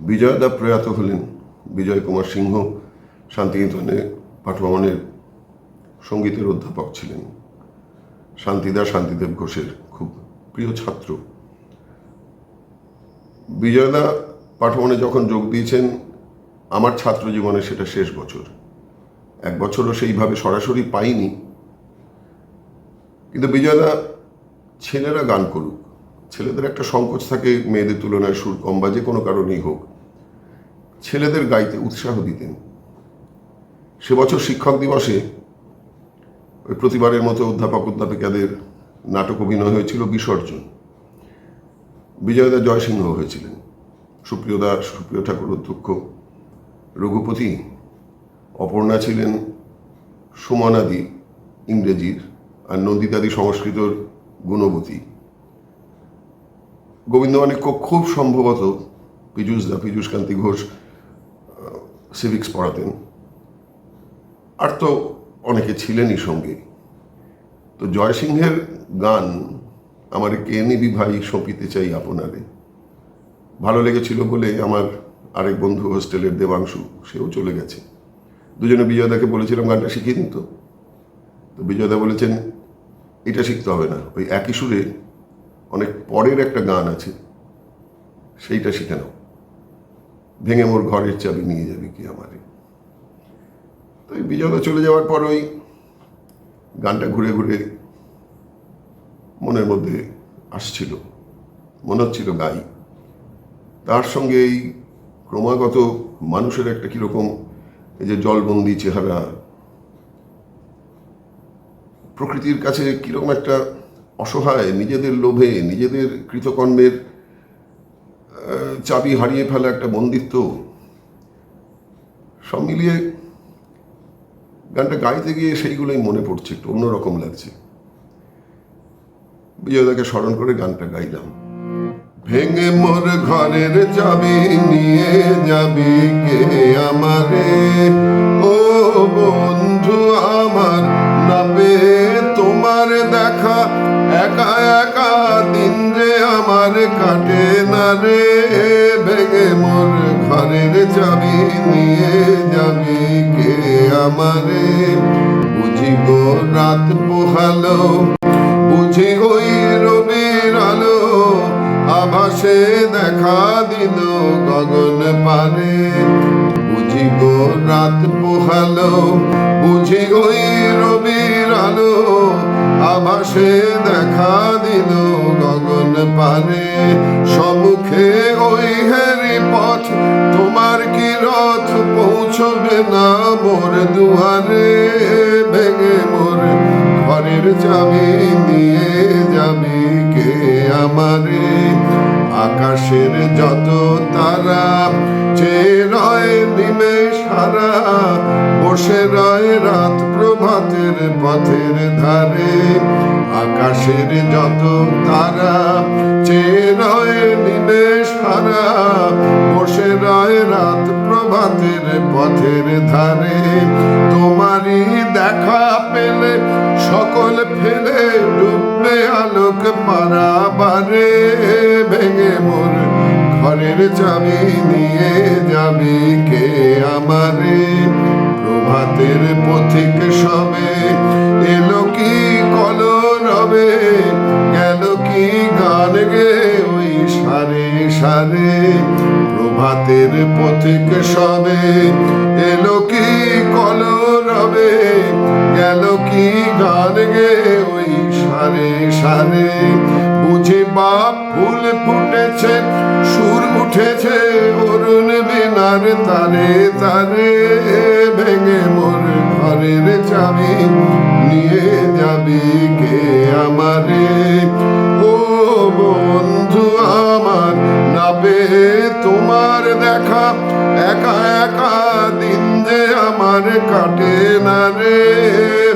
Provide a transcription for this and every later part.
বিজয়দা প্রয়াত হলেন বিজয় কুমার সিংহ শান্তিনিকেতনে পাঠভবনের সঙ্গীতের অধ্যাপক ছিলেন। শান্তিদা শান্তিদেব ঘোষের খুব প্রিয় ছাত্র। বিজয়দা পাঠভবনে যখন যোগ দিয়েছেন, আমার ছাত্র জীবনে সেটা শেষ বছর। এক বছরও সেইভাবে সরাসরি পাইনি। কিন্তু বিজয়দা ছেলেরা গান করুক। ছেলেদের একটা সংকোচ থাকে মেয়েদের তুলনায় সুর কম বা যে কোনো কারণেই হোক। ছেলেদের গাইতে উৎসাহ দিতেন। সে বছর শিক্ষক দিবসে ওই প্রতিবারের মতো অধ্যাপক অধ্যাপিকাদের নাটক অভিনয় হয়েছিল বিসর্জন। বিজয়দা জয়সিংহ হয়েছিলেন। সুপ্রিয়দা সুপ্রিয় ঠাকুর অধ্যক্ষ, রঘুপতি, অপর্ণা ছিলেন সুমনাদি ইংরেজির আর নন্দিতাদি সংস্কৃতর গুণবতী। গোবিন্দমাণিক্য খুব সম্ভবত পীযুষদা পীযুষকান্তি ঘোষ সিভিক্স পড়াতেন। আর তো অনেকে ছিলেনই সঙ্গে। তো জয়সিংহের গান আমার কে নিবি ভাই সঁপিতে চাই আপনারে। ভালো লেগেছিল বলে আমার আরেক বন্ধু হোস্টেলের দেবাংশু, সেও চলে গেছে। দুজনে বিজয়দাকে বলেছিলাম গানটা শিখিয়ে দিন তো। তো বিজয়দা বলেছেন, এটা শিখতে হবে না। ওই একই সুরে অনেক পরের একটা গান আছে, সেইটা শিখে নাও। ভেঙে মোর ঘরের চাবি নিয়ে যাবে কি আমারে। তো এই বিজয়দা চলে যাওয়ার পর ওই গানটা ঘুরে ঘুরে মনের মধ্যে আসছিল, মনে হচ্ছিল গাই। তার সঙ্গে এই ক্রমাগত মানুষের একটা কীরকম এই যে জলবন্দি চেহারা, প্রকৃতির কাছে কীরকম একটা অসহায়, নিজেদের লোভে, নিজেদের কৃতকর্মের চাবি হারিয়ে ফেলা একটা বন্দিত্ব। সব মিলিয়ে গানটা গাইতে গিয়ে সেইগুলোই মনে পড়ছে, একটু অন্যরকম লাগছে। বিজয়দাকে স্মরণ করে গানটা গাইলাম। ভেঙে মোর ঘরের চাবি নিয়ে যাবি কে আমারে? ও বন্ধু আমার নাবে তোমার দেখা একা দিন যে আমার কাটে না রে, ভেঙে মোর ঘরের চাবি নিয়ে যাবি কে আমারে? বুঝিব রাত পোহালো বুঝি ওই রবির আলো, আভাসে দেখা দিল গগন পারে। বুঝি গো রাত পোহালো বুঝি ওই রবির আলো আভাসে দেখা দিল গগন পারে সম্মুখে ওই হেরি পথ, তোমার কি রথ পৌঁছবে না মোর দুয়ারে? ভেঙে মোর ঘরের চাবি নিয়ে যাবি কে আমারে? আকাশের যত তারা, যে রয় নিমেষ সারা বসে রয় রাত প্রভাতের পথের ধারে, আকাশের যত তারা, চেয়ে রয় নিমেষ হারা বসে রয় রাত প্রভাতের পথের ধারে, তোমারই দেখা পেলে সকল ফেলে ডুববে আলোক পারাবারে। ভেঙে মোর ঘরের চাবি নিয়ে যাবি কে আমারে? প্রভাতের পথিক সবে। এলো কি কল রবে গেল কি গান গে ওই সারে সারে? প্রভাতের পথিক সবে। এলো কি কল রবে গেল কি গান গে ওই সারে সারে? বুঝি বাপ ফুল ফুটেছে, সুর উঠেছে, অরুণ বিনার তারে তারে। তোমার দেখা একা একা দিন যে আমার কাটে না রে।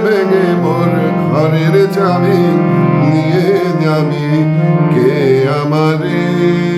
ভেঙে মোর ঘরের চাবি নিয়ে যাবি কে আমারে?